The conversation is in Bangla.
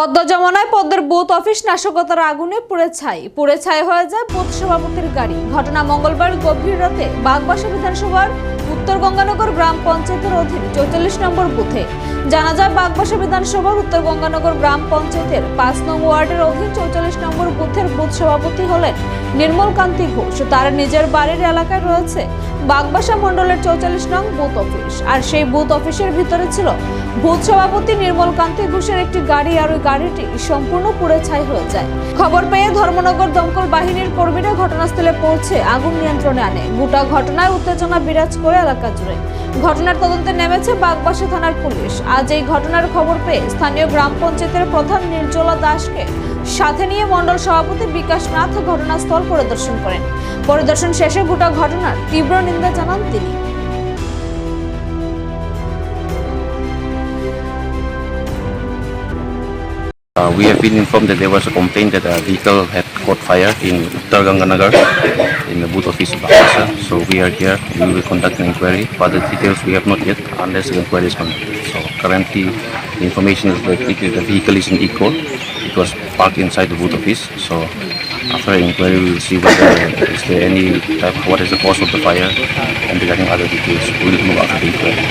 পদ্ম যমুনায় পদ্মের বুথ অফিস নাশকতার আগুনে পুড়ে ছাই। পুড়ে ছাই হয়ে যায় বুথ সভাপতির গাড়ি। ঘটনা মঙ্গলবার গভীর রাতে বাগবাসা বিধানসভার উত্তর গঙ্গানগর গ্রাম পঞ্চায়েতের অধীন চৌচল্লিশ নম্বর বুথে। জানা যায়, বাগবাসা বিধানসভার উত্তর গঙ্গানগর গ্রাম পঞ্চায়েতের পাঁচ নং ওয়ার্ডের অধীন চৌচল্লিশ নম্বর বুথের বুথ সভাপতি হলেন নির্মল কান্তি ঘোষ। তার নিজের বাড়ির এলাকায় রয়েছে বাগবাসা মন্ডলের চৌচল্লিশ নং বুথ অফিস। আর সেই বুথ অফিসের ভিতরে ছিল বুথ সভাপতি নির্মল কান্তি ঘোষের একটি গাড়ি আর ওই গাড়িটি সম্পূর্ণ পুড়ে ছাই হয়ে যায়। খবর পেয়ে ধর্মনগর দমকল বাহিনীর কর্মীরা ঘটনাস্থলে পৌঁছে আগুন নিয়ন্ত্রণে আনে। গোটা ঘটনায় উত্তেজনা বিরাজ করে এলাকা জুড়ে। ঘটনার তদন্তে নেমেছে বাগবাসা থানার পুলিশ। আজ এই ঘটনার খবর পেয়ে স্থানীয় গ্রাম পঞ্চায়েতের প্রধান নির্জলা দাসকে সাথে নিয়ে মন্ডল সভাপতি বিকাশ নাথ ঘটনাস্থল পরিদর্শন করেন। পরিদর্শন শেষে গোটা ঘটনার তীব্র নিন্দা জানান তিনি। Uh, we have been informed that there was a complaint that a vehicle had caught fire in Uttar Ganganagar in the booth office of Bakasa. So we are here. We will conduct an inquiry. Further details we have not yet unless the inquiry is conducted. So currently the information is that the vehicle is in eco. It was parked inside the booth office. So after inquiry we will see whether is there any type what is the cause of the fire and regarding other details we will look after the inquiry.